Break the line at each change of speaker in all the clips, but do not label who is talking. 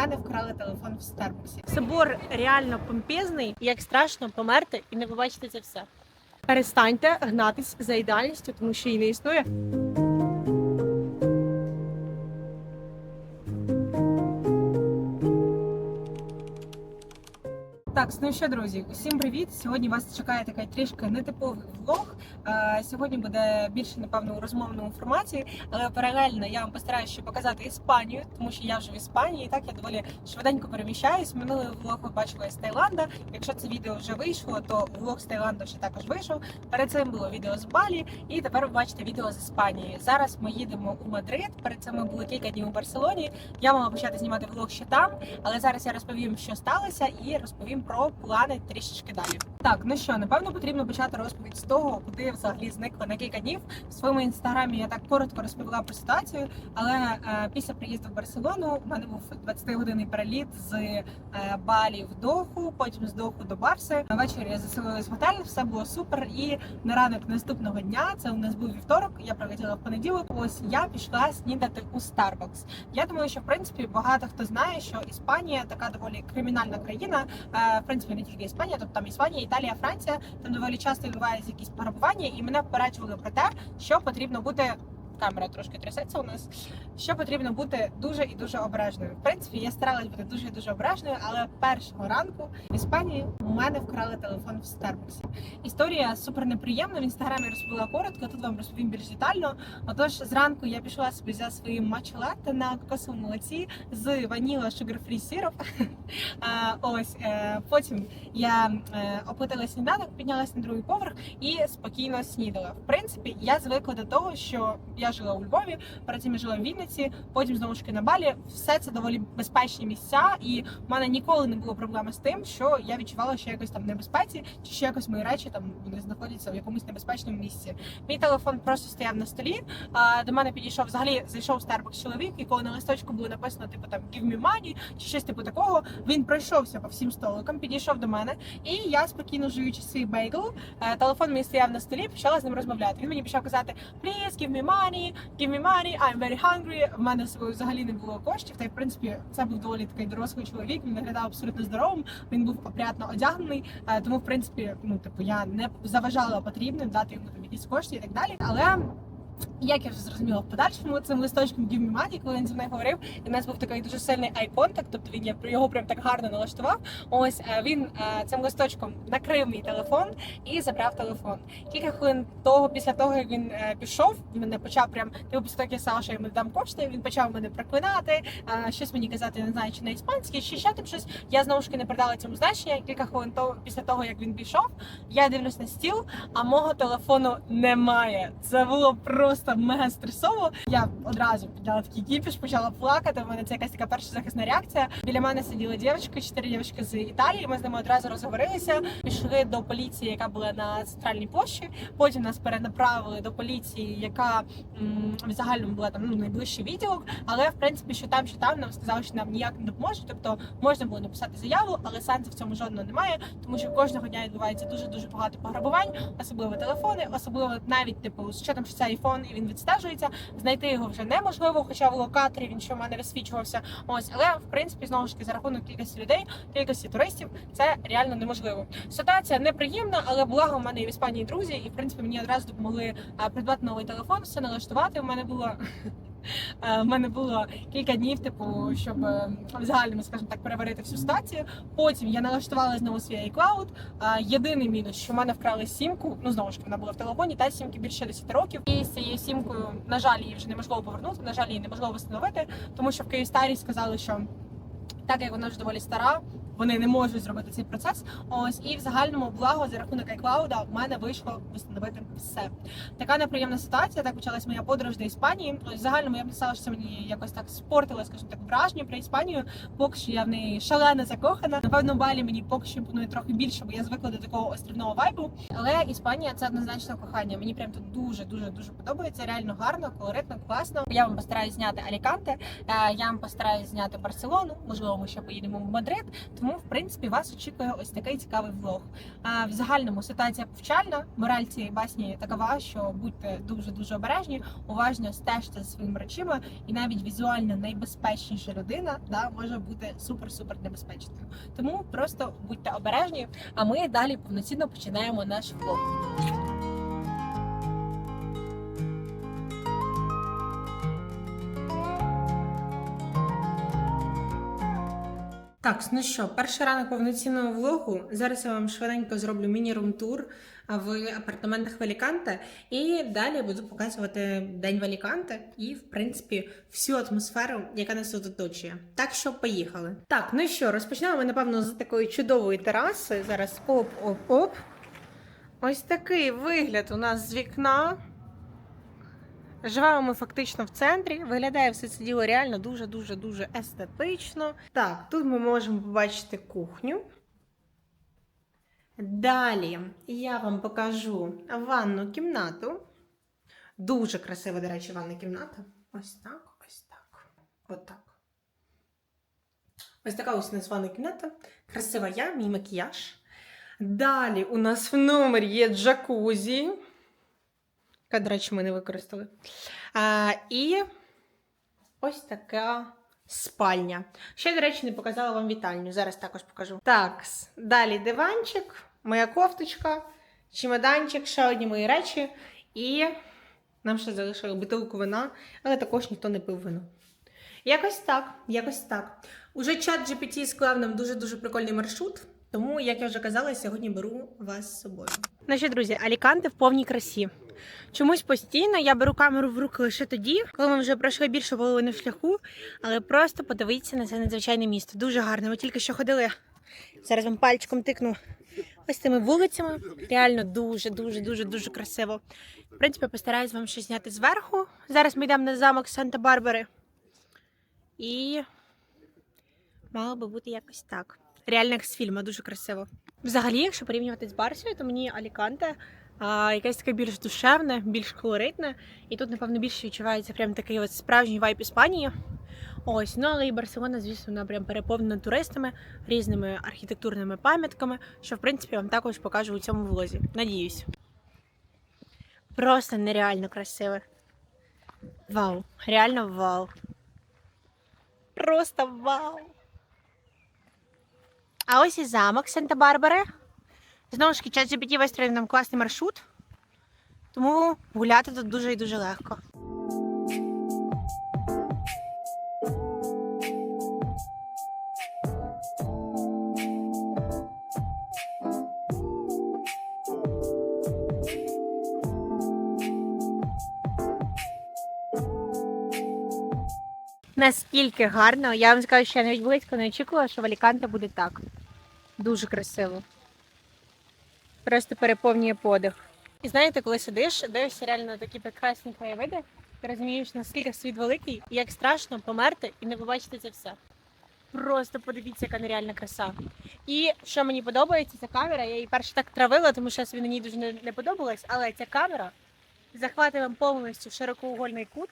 мене вкрали телефон в Старбуксі.
Собор реально помпезний, як страшно померти і не побачити це все. Перестаньте гнатись за ідеальністю, тому що її не існує.
Так, ну що, друзі, усім привіт! Сьогодні вас чекає такий трішки нетиповий влог. Сьогодні буде більше напевно у розмовному форматі, але паралельно я вам постараюся показати Іспанію, тому що я вже в Іспанії. і Так я доволі швиденько переміщаюсь. Минулий влог ви бачили з Таїланда. Якщо це відео вже вийшло, то влог з Таїланду ще також вийшов. Перед цим було відео з Балі, і тепер ви бачите відео з Іспанії. Зараз ми їдемо у Мадрид. Перед цим ми були кілька днів у Барселоні. Я мала почати знімати влог ще там, але зараз я розповім, що сталося, і розповім про плани трішечки далі. Так, ну що, напевно, потрібно почати розповідь з того, куди я взагалі зникла на кілька днів. В своєму інстаграмі я так коротко розповіла про ситуацію, але е, після приїзду в Барселону у мене був 20-годинний переліт з е, Балі в Доху, потім з Доху до Барси. Ввечері я заселилась в готель, все було супер. І на ранок наступного дня, це у нас був вівторок, я прилетіла в понеділок. Ось я пішла снідати у Starbucks. Я думаю, що в принципі багато хто знає, що Іспанія така доволі кримінальна країна. Е, В принципі, не тільки Іспанія, тобто там Іспанія, Італія, Франція. Там доволі часто відбуваються якісь пограбування, і мене попереджували про те, що потрібно бути. Камера трошки трясеться у нас. Що потрібно бути дуже і дуже обережною. В принципі, я старалась бути дуже і дуже обережною, але першого ранку в Іспанії у мене вкрали телефон в Старбуксі. Історія супер неприємна. В інстаграмі розповіла коротко. Тут вам розповім більш детально. Отож, зранку я пішла собі за своїм матча-латте на кокосовому молоці з ваніла sugar free сироп. Ось е, потім я е, оплатила сніданок, піднялась на другий поверх і спокійно снідала. В принципі, я звикла до того, що я жила у Львові, перед я жила в Вінниці, потім знову ж таки на Балі. Все це доволі безпечні місця, і в мене ніколи не було проблеми з тим, що я відчувала, що якось там небезпеці, чи ще якось мої речі там вони знаходяться в якомусь небезпечному місці. Мій телефон просто стояв на столі. А до мене підійшов взагалі зайшов Starbucks чоловік, якого на листочку було написано, типу там give me money, чи щось типу такого. Він пройшовся по всім столикам, підійшов до мене, і я спокійно жуючи свій бейгл, е, телефон мій стояв на столі, почала з ним розмовляти. Він мені почав казати Please give me money, give me money, I'm very hungry. В мене з взагалі не було коштів. Та й в принципі це був доволі такий дорослий чоловік. Він виглядав абсолютно здоровим. Він був опрятно одягнений. е, Тому, в принципі, ну типу, я не заважала потрібним дати йому там якісь кошти і так далі. Але як я вже зрозуміла в подальшому цим листочком me коли він зі мною говорив, і в нас був такий дуже сильний contact, тобто він я його прям так гарно налаштував. Ось е, він е, цим листочком накрив мій телефон і забрав телефон. Кілька хвилин того, після того як він е, пішов, він мене почав прям типу після того, як я сказала, дам кошти. Він почав мене проклинати, щось мені казати, я не знаю, чи на іспанській, чи ще там щось. Я знову ж таки не придала цьому значення. Кілька хвилин того після того, як він пішов, я дивлюсь на стіл, а мого телефону немає. Це було просто мега стресово. Я одразу підняла такий кіпіш, почала плакати. У мене це якась така перша захисна реакція. Біля мене сиділи дівчатки, чотири дівчатки з Італії. Ми з ними одразу розговорилися. Пішли до поліції, яка була на центральній площі. Потім нас перенаправили до поліції, яка в загальному була там ну, найближчий відділок. Але в принципі, що там, що там нам сказали, що нам ніяк не допоможе. Тобто можна було написати заяву, але сенсу в цьому жодного немає, тому що кожного дня відбувається дуже дуже багато пограбувань, особливо телефони, особливо навіть типу з там, що це айфон і він відстежується. Знайти його вже неможливо, хоча в локаторі він ще в мене висвічувався. Ось, але в принципі знову ж таки за рахунок кількості людей, кількості туристів, це реально неможливо. Ситуація неприємна, але благо в мене і в Іспанії друзі, і в принципі мені одразу допомогли придбати новий телефон, все налаштувати. У мене було. е, В мене було кілька днів, типу, щоб е, в загальному, скажімо так, переварити всю стацію. Потім я налаштувала знову свій iCloud. Е, Єдиний мінус, що в мене вкрали сімку. Ну знову ж вона була в телефоні, та сімки більше 10 років. І з цією сімкою, на жаль, її вже неможливо повернути. На жаль, її неможливо встановити, тому що в Київстарі сказали, що так як вона вже доволі стара. Вони не можуть зробити цей процес. Ось і в загальному благо за рахунок iCloud в мене вийшло встановити все. Така неприємна ситуація. Так почалась моя подорож до Іспанії. Ось в загальному я б що це мені якось так спортило, скажімо так, враження про Іспанію. Поки що я в неї шалено закохана. Напевно, балі мені поки що імпонує трохи більше, бо я звикла до такого острівного вайбу. Але Іспанія це однозначно кохання. Мені прям тут дуже дуже дуже подобається. Реально гарно, колоритно, класно. Я вам постараюсь зняти Аліканте. е, Я вам постараюсь зняти Барселону. Можливо, ми ще поїдемо в Мадрид. Тому Тому, в принципі, вас очікує ось такий цікавий влог. А в загальному ситуація повчальна. Мораль цієї басні такова, що будьте дуже дуже обережні, уважно стежте за своїми речима, і навіть візуально найбезпечніша людина да, може бути супер-супер небезпечною. Тому просто будьте обережні. А ми далі повноцінно починаємо наш влог. Так, ну що, перший ранок повноцінного влогу. Зараз я вам швиденько зроблю міні-рум-тур в апартаментах в І далі буду показувати день в і, в принципі, всю атмосферу, яка нас оточує. Так що поїхали. Так, ну що, розпочнемо ми, напевно, з такої чудової тераси. Зараз оп-оп-оп. Ось такий вигляд у нас з вікна. Живемо ми фактично в центрі. Виглядає все це діло реально дуже-дуже дуже естетично. Так, тут ми можемо побачити кухню. Далі я вам покажу ванну кімнату. Дуже красива, до речі, ванна кімната. Ось так, ось так. Отак. Ось така ось у нас ванна кімната. Красива я, мій макіяж. Далі у нас в номері є джакузі. Яка, до речі, ми не використали. А, і ось така спальня. Ще, до речі, не показала вам вітальню. Зараз також покажу. Так, далі диванчик, моя кофточка, чемоданчик, ще одні мої речі. І нам ще залишили бутилку вина, але також ніхто не пив вино. Якось так, якось так. Уже чат GPT склав нам дуже-дуже прикольний маршрут. Тому, як я вже казала, сьогодні беру вас з собою. Ну що, друзі, Аліканте в повній красі. Чомусь постійно я беру камеру в руки лише тоді, коли ми вже пройшли більше половини шляху, але просто подивіться на це надзвичайне місто. Дуже гарне. Ми тільки що ходили. Зараз вам пальчиком тикну ось цими вулицями. Реально дуже, дуже, дуже, дуже красиво. В принципі, постараюсь вам щось зняти зверху. Зараз ми йдемо на замок Санта-Барбари. І мало би бути якось так. Реально як з фільму, дуже красиво. Взагалі, якщо порівнювати з Барсією, то мені Аліканте а, якесь таке більш душевне, більш колоритне. І тут, напевно, більше відчувається прям такий от справжній вайб Іспанії. Ось, ну але і Барселона, звісно, вона прям переповнена туристами, різними архітектурними пам'ятками, що в принципі вам також покажу у цьому влозі. Надіюсь. Просто нереально красиве. Вау, реально вау. Просто вау. А ось і замок Санта-Барбари. Знову ж чат GPT вистроїв нам класний маршрут, тому гуляти тут дуже і дуже легко. Наскільки гарно, я вам скажу, що я навіть близько не очікувала, що в Аліканте буде так. Дуже красиво. Просто переповнює подих. І знаєте, коли сидиш, дивишся реально на такі прекрасні краєвиди, ти розумієш, наскільки світ великий, і як страшно померти і не побачити це все. Просто подивіться, яка нереальна краса. І що мені подобається, ця камера, я її перше так травила, тому що собі на ній дуже не, не подобалась, але ця камера захватує вам повністю широкоугольний кут.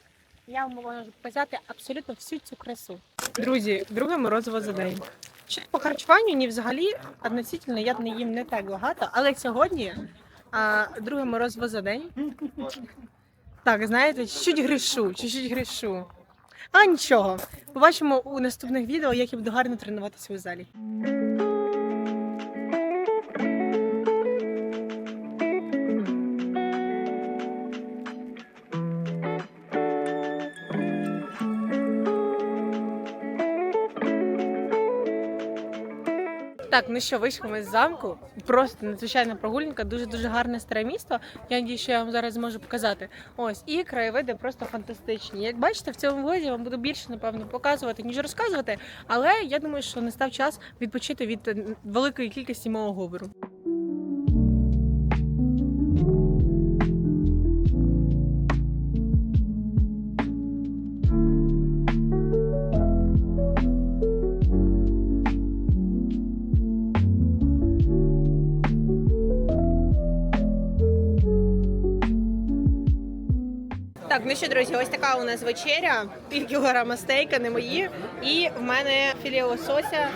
Я вам можу показати абсолютно всю цю красу. Друзі, друге морозиво за день. По харчуванню, ні взагалі относительно я не їм не так багато, але сьогодні а, друге морозиво за день. Так, знаєте, чуть-чуть грішу, чуть-чуть грішу. А нічого. Побачимо у наступних відео, як я буду гарно тренуватися у залі. Так, ну що, вийшли ми з замку. Просто надзвичайна прогулянка, дуже дуже гарне старе місто. Я надію, що я вам зараз зможу показати. Ось і краєвиди просто фантастичні. Як бачите, в цьому влозі вам буду більше напевно показувати, ніж розказувати. Але я думаю, що настав час відпочити від е, великої кількості мого говору.
Що, друзі, ось така у нас вечеря. Пів кілограма стейка, не мої. І в мене філе лосося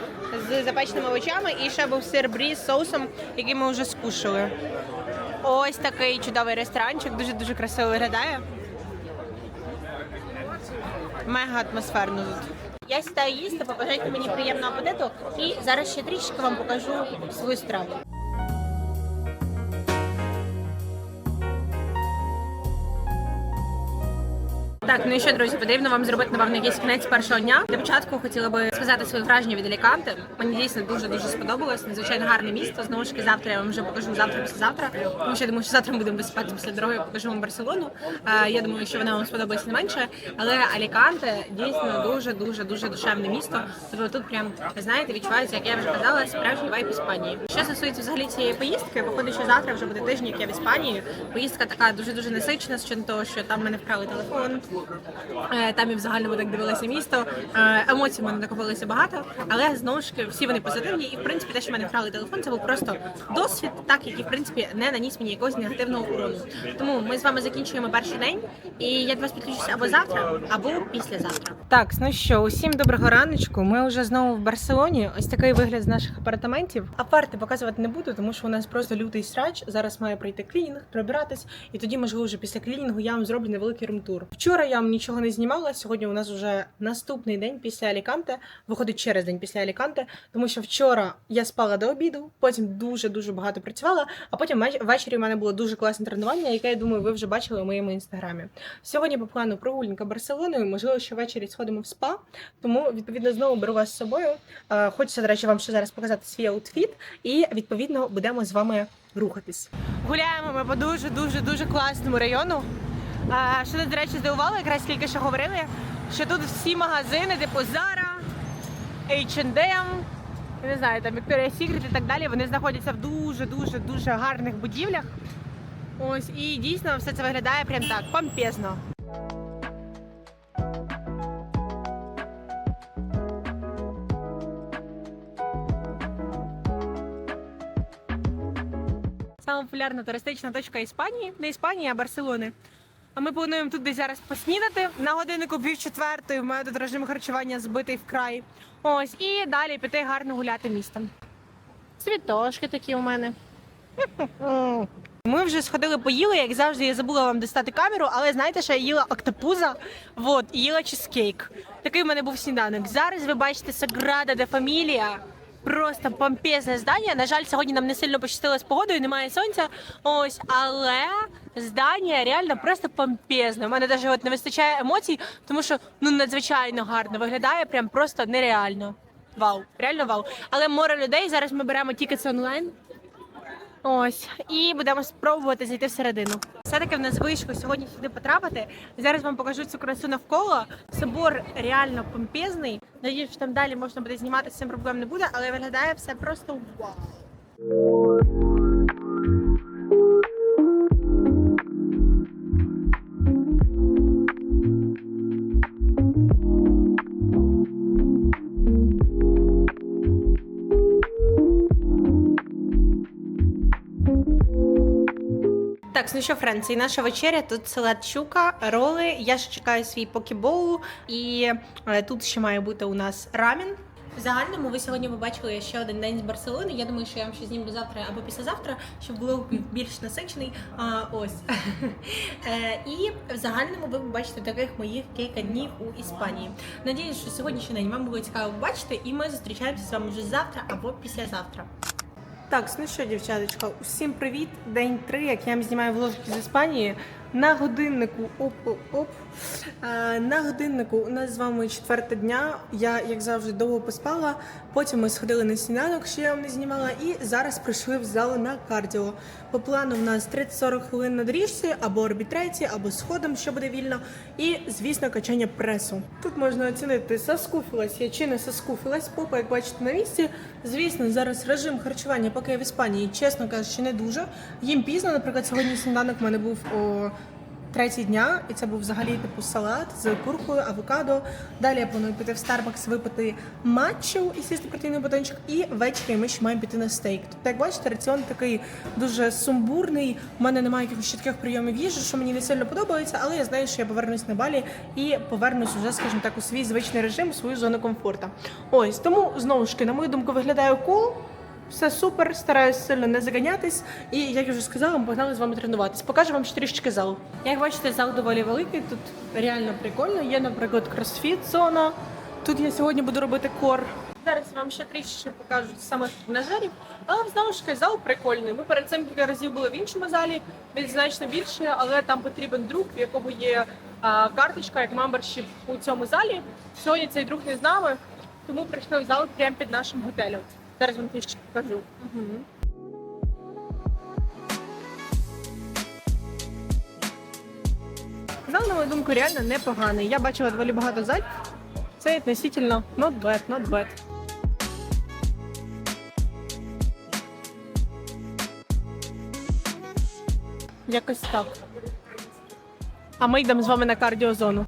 з запеченими овочами і ще був сир брі з соусом, який ми вже скушали. Ось такий чудовий ресторанчик, дуже-дуже красиво виглядає. Мега атмосферно тут. Я сідаю їсти, побажайте мені приємного апетиту і зараз ще трішки вам покажу свою страву. Так, ну і що, друзі, потрібно вам зробити напевно якийсь кінець першого дня. Для початку хотіла би сказати свої враження від Аліканте. Мені дійсно дуже дуже сподобалось. Надзвичайно гарне місто. Знову ж таки, завтра я вам вже покажу завтра післязавтра. Тому що я думаю, що завтра ми будемо висипатися після дороги. Покажу вам Барселону. Е, Я думаю, що вона вам сподобається не менше. Але Аліканте дійсно дуже дуже дуже душевне місто. Тобто тут прям знаєте, відчувається, як я вже казала, справжній вайб Іспанії. Що стосується взагалі цієї поїздки, виходить, що завтра вже буде тиждень, як я в Іспанії. Поїздка така дуже дуже насичена, з щодо того, що там мене вкрали телефон. Е, Там і в загальному так дивилася місто. Е, Емоцій мене накопилося багато, але знову ж таки всі вони позитивні. І в принципі, те, що мене вкрали телефон, це був просто досвід, так який в принципі не наніс мені якогось негативного урону. Тому ми з вами закінчуємо перший день, і я до вас підключуся або завтра, або післязавтра. Так, ну що, усім доброго раночку. Ми вже знову в Барселоні. Ось такий вигляд з наших апартаментів. Апарти показувати не буду, тому що у нас просто лютий срач. Зараз має прийти клінінг, прибиратись, і тоді, можливо, вже після клінінгу я вам зроблю невеликий румтур. Вчора я вам нічого не знімала. Сьогодні у нас вже наступний день після Аліканте. Виходить через день після Аліканте, тому що вчора я спала до обіду, потім дуже дуже багато працювала. А потім веч- ввечері у мене було дуже класне тренування, яке я думаю, ви вже бачили у моєму інстаграмі. Сьогодні по плану прогулянка Барселоною. Можливо, що ввечері сходимо в спа. Тому відповідно знову беру вас з собою. Е, Хочеться, до речі, вам ще зараз показати свій аутфіт, і відповідно будемо з вами рухатись. Гуляємо ми по дуже дуже дуже класному району. Що нас, до речі, здивувало, якраз тільки що говорили, що тут всі магазини, типу Zara, H&M, не знаю, там Victoria's Secret і так далі, вони знаходяться в дуже дуже дуже гарних будівлях. Ось і дійсно все це виглядає прям так помпезно. Сама популярна туристична точка Іспанії, не Іспанії, а Барселони. А ми плануємо десь зараз поснідати на годиннику пів четвертої. У мене тут режим харчування збитий вкрай. Ось і далі піти гарно гуляти містом. Цвітошки такі у мене. Ми вже сходили, поїли, як завжди, я забула вам достати камеру, але знаєте, що я їла октопуза вот, і їла чизкейк. Такий в мене був сніданок. Зараз ви бачите Саграда де Фамілія. Просто помпезне здання. На жаль, сьогодні нам не сильно пощастило з погодою, немає сонця. Ось, але здання реально просто помпезне. У мене навіть от не вистачає емоцій, тому що ну надзвичайно гарно виглядає, прям просто нереально. Вау, реально вау. Але море людей. Зараз ми беремо тікетс онлайн. Ось, і будемо спробувати зайти всередину. Все-таки в нас вийшло сьогодні сюди потрапити. Зараз вам покажу цю красу навколо. Собор реально помпезний. Надіюсь, що там далі можна буде знімати, цим проблем не буде, але виглядає все просто вау. Так, ну що, Френці, наша вечеря тут салат щука, роли. Я ще чекаю свій покебоул, і е, тут ще має бути у нас рамін. В загальному ви сьогодні побачили ще один день з Барселони. Я думаю, що я вам ще зніму завтра або післязавтра, щоб було більш насичений. А, ось. Е, І в загальному ви побачите таких моїх кілька днів у Іспанії. Надіюсь, що сьогоднішній день вам було цікаво побачити, і ми зустрічаємося з вами вже завтра або післязавтра. Так, ну що, дівчаточка, усім привіт. День три, як я вам знімаю вложки з Іспанії. На годиннику оп-оп-оп. Е, На годиннику у нас з вами четверте дня. Я, як завжди, довго поспала. Потім ми сходили на сніданок, що я вам не знімала, і зараз прийшли в зал на кардіо. По плану в нас 30-40 хвилин на доріжці, або орбітреці, або сходом, що буде вільно. І, звісно, качання пресу. Тут можна оцінити, соскуфилась я чи не соскуфилась. Попа, як бачите, на місці. Звісно, зараз режим харчування, поки я в Іспанії, чесно кажучи, не дуже. Їм пізно, наприклад, сьогодні сніданок в мене був о
третій дня, і це був взагалі типу салат з куркою, авокадо. Далі я планую піти в Starbucks, випити матчу і сісти протеїний батончик. І ввечері ми ще маємо піти на стейк. Тобто, як бачите, раціон такий дуже сумбурний. У мене немає якихось чітких прийомів їжі, що мені не сильно подобається, але я знаю, що я повернусь на балі і повернусь уже, скажімо так, у свій звичний режим, у свою зону комфорту. Ось тому знову ж таки, на мою думку, виглядає кул. Все супер, стараюсь сильно не заганятись. І як я вже сказала, ми погнали з вами тренуватись. Покажу вам ще трішечки залу. Як бачите, зал доволі великий. Тут реально прикольно. Є, наприклад, кросфіт зона. Тут я сьогодні буду робити кор. Зараз вам ще трішечки покажу самих тренажерів. Але знову ж таки, зал прикольний. Ми перед цим кілька разів були в іншому залі, він значно більше, але там потрібен друг, в якого є а, карточка, як мембершіп у цьому залі. Сьогодні цей друг не з нами, тому прийшли в зал прямо під нашим готелем. Зараз вам трішки покажу. Зал, на мою думку, реально непоганий. Я бачила доволі багато заль. Це относительно not bad, not bad. Якось так. А ми йдемо з вами на кардіозону.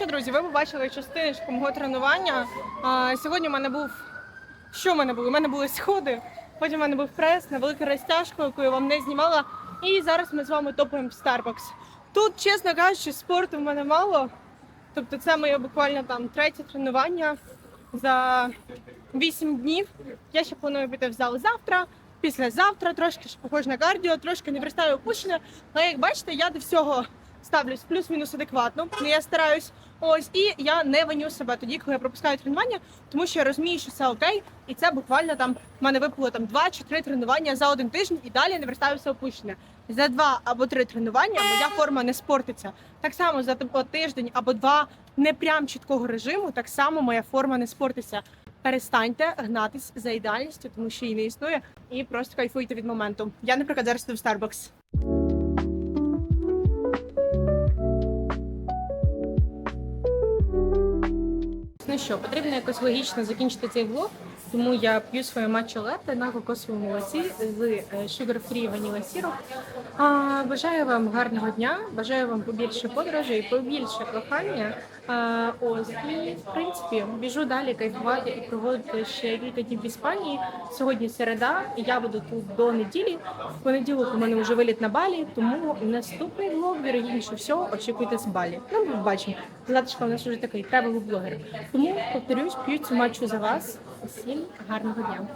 Що, друзі, ви побачили частиночку мого тренування. А, сьогодні в мене був. Що в мене було? У мене були сходи, потім в мене був прес, невелика розтяжка, яку я вам не знімала. І зараз ми з вами топаємо в Starbucks. Тут, чесно кажучи, спорту в мене мало. Тобто це моє буквально там третє тренування за 8 днів. Я ще планую піти в зал завтра, післязавтра, трошки ж похож на кардіо, трошки не пристаю опущення. Але як бачите, я до всього ставлюсь плюс-мінус адекватно. Я стараюсь. Ось і я не виню себе тоді, коли я пропускаю тренування, тому що я розумію, що це окей, і це буквально там в мене випало там два чи три тренування за один тиждень, і далі не вертаюся опущення. За два або три тренування моя форма не спортиться. Так само за тиждень або два не прям чіткого режиму, так само моя форма не спортиться. Перестаньте гнатись за ідеальністю, тому що її не існує, і просто кайфуйте від моменту. Я, наприклад, зараз в Starbucks. Що, потрібно якось логічно закінчити цей влог, тому я п'ю своє латте на кокосовому молоці з sugar-free ваніла сірок. А, бажаю вам гарного дня, бажаю вам побільше подорожей, побільше кохання. А, ось і в принципі біжу далі кайфувати і проводити ще кілька днів в Іспанії. Сьогодні середа, я буду тут до неділі. В понеділок у мене вже виліт на балі, тому наступний влог, вірогідніше всього, очікуйте з балі. Ну, ми бачимо. Златочка у нас вже такий тревел блогер. Тому повторюсь, п'ю цю матчу за вас. Усім гарного дня.